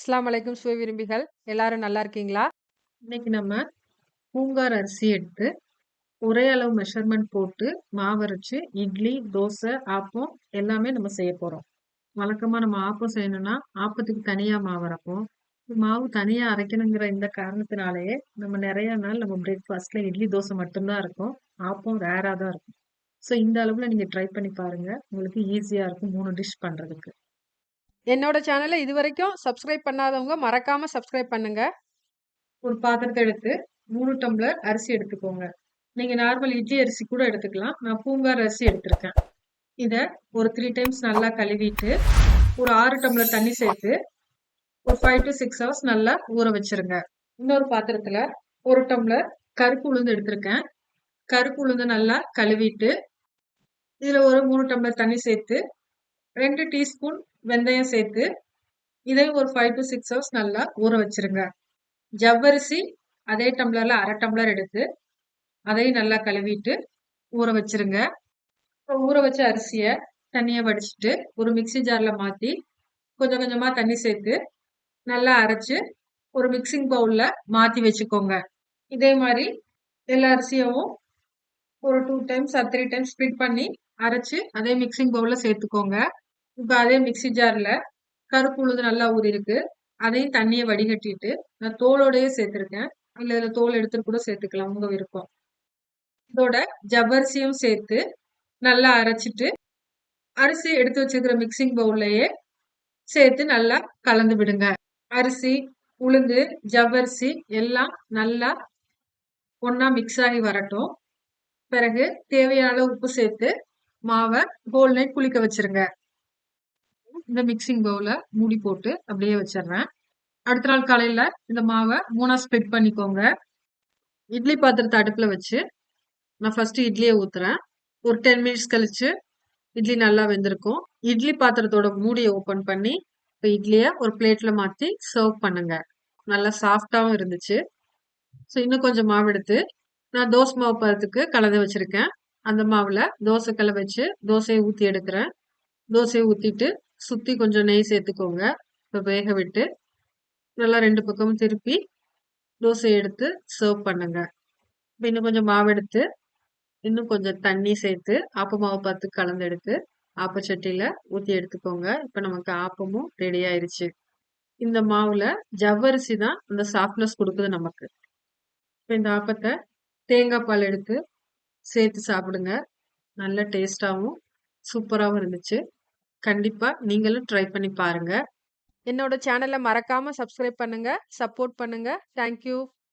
இஸ்லாம் அலைக்கும் சுவை விரும்பிகள் எல்லாரும் நல்லா இருக்கீங்களா? இன்னைக்கு நம்ம பூங்கார் அரிசி எடுத்து ஒரே அளவு மெஷர்மெண்ட் போட்டு மாவரைச்சு இட்லி, தோசை, ஆப்பம் எல்லாமே நம்ம செய்ய போகிறோம் வழக்கமாக நம்ம ஆப்பம் செய்யணும்னா ஆப்பத்துக்கு தனியாக மாவு அரைப்போம். மாவு தனியாக அரைக்கணுங்கிற இந்த காரணத்தினாலேயே நம்ம நிறைய நாள் நம்ம பிரேக்ஃபாஸ்ட்டில் இட்லி, தோசை மட்டும்தான் இருக்கும். ஆப்பம் ரேராக தான் இருக்கும். ஸோ இந்த அளவில் நீங்கள் ட்ரை பண்ணி பாருங்கள் உங்களுக்கு ஈஸியாக இருக்கும் மூணு டிஷ் பண்ணுறதுக்கு என்னோட இது இதுவரைக்கும் சப்ஸ்கிரைப் பண்ணாதவங்க மறக்காம சப்ஸ்கிரைப் பண்ணுங்க. ஒரு பாத்திரத்தை எடுத்து மூணு டம்ளர் அரிசி எடுத்துக்கோங்க. நீங்க நார்மல் இட்லி அரிசி கூட எடுத்துக்கலாம். நான் பூங்கார் அரிசி எடுத்திருக்கேன். இதை ஒரு த்ரீ டைம்ஸ் நல்லா கழுவிட்டு, ஒரு ஆறு டம்ளர் தண்ணி சேர்த்து, ஒரு ஃபைவ் டூ சிக்ஸ் ஹவர்ஸ் நல்லா ஊற வச்சிருங்க. இன்னொரு பாத்திரத்துல ஒரு டம்ளர் கருப்பு உளுந்து எடுத்திருக்கேன். கருப்பு உளுந்து நல்லா கழுவிட்டு, இதுல ஒரு மூணு டம்ளர் தண்ணி சேர்த்து, ரெண்டு டீஸ்பூன் வெந்தயம் சேர்த்து, இதையும் ஒரு ஃபைவ் டூ 6 ஹவர்ஸ் நல்லா ஊற வச்சிருங்க. ஜவ்வரிசி அதே டம்ளரில் அரை டம்ளர் எடுத்து, அதையும் நல்லா கழுவிட்டு ஊற வச்சிருங்க. ஊற வச்ச அரிசியை தண்ணியை வடிச்சிட்டு, ஒரு மிக்ஸி ஜாரில் மாற்றி கொஞ்சம் கொஞ்சமாக தண்ணி சேர்த்து, நல்லா அரைச்சி ஒரு மிக்ஸிங் பவுலில் மாற்றி வச்சுக்கோங்க. இதே மாதிரி எல்லா அரிசியவும் ஒரு two times or 3 times split பண்ணி அரைச்சி அதே மிக்ஸிங் பவுலில் சேர்த்துக்கோங்க. இப்ப அதே மிக்ஸி ஜார்ல கருப்பு உளுந்து நல்லா ஊறியிருக்கு அதையும் தண்ணியை வடிகட்டிட்டு, நான் தோலோடய சேர்த்துருக்கேன் இல்ல இதுல தோல் எடுத்துட்டு கூட சேர்த்துக்கலாம். உங்க விருப்பம். இதோட ஜவ்வரிசியும் சேர்த்து நல்லா அரைச்சிட்டு, அரிசி எடுத்து வச்சிருக்கிற மிக்ஸிங் பவுல்லையே சேர்த்து நல்லா கலந்து விடுங்க. அரிசி, உளுந்து, ஜவ்வரிசி எல்லாம் நல்லா ஒன்றா மிக்ஸ் ஆகி வரட்டும். பிறகு தேவையான உப்பு சேர்த்து மாவை ஹோல் நைட் புளிக்க வச்சிருங்க. இந்த மிக்ஸிங் பவுல மூடி போட்டு அப்படியே வச்சிடுறேன். அடுத்த நாள் காலையில இந்த மாவை மூணா ஸ்ப்ளிட் பண்ணிக்கோங்க. இட்லி பாத்திரத்தை அடுப்புல வச்சு, நான் ஃபர்ஸ்ட் இட்லியை ஊத்துறேன். ஒரு 10 மினிட்ஸ் கழிச்சு இட்லி நல்லா வெந்திருக்கும். இட்லி பாத்திரத்தோட மூடியை ஓப்பன் பண்ணி, இப்போ இட்லியை ஒரு பிளேட்ல மாத்தி சர்வ் பண்ணுங்க. நல்லா சாஃப்டாகவும் இருந்துச்சு. ஸோ இன்னும் கொஞ்சம் மாவு எடுத்து, நான் தோசை மாவு பதத்துக்கு கலந்து வச்சிருக்கேன். அந்த மாவுல தோசை கல்ல வச்சு தோசையை ஊத்தி எடுக்கிறேன். தோசையை ஊத்திட்டு, சுற்றி கொஞ்சம் நெய் சேர்த்துக்கோங்க. இப்போ வேக விட்டு, நல்லா ரெண்டு பக்கமும் திருப்பி, தோசை எடுத்து சர்வ் பண்ணுங்க. இப்போ இன்னும் கொஞ்சம் மாவு எடுத்து, இன்னும் கொஞ்சம் தண்ணி சேர்த்து, ஆப்ப மாவு பார்த்து கலந்து எடுத்து, ஆப்பச்சட்டியில் ஊற்றி எடுத்துக்கோங்க. இப்போ நமக்கு ஆப்பமும் ரெடி ஆயிடுச்சு இந்த மாவில் ஜவ்வரிசி தான் அந்த சாஃப்ட்னஸ் கொடுக்குது நமக்கு. இப்போ இந்த ஆப்பத்தை தேங்காய் பால் எடுத்து சேர்த்து சாப்பிடுங்க. நல்ல டேஸ்டாகவும் சூப்பராகவும் இருந்துச்சு. கண்டிப்பா நீங்களும் ட்ரை பண்ணி பாருங்க. என்னோட சேனலை மறக்காமல் சப்ஸ்கிரைப் பண்ணுங்க. சப்போர்ட் பண்ணுங்க. Thank you.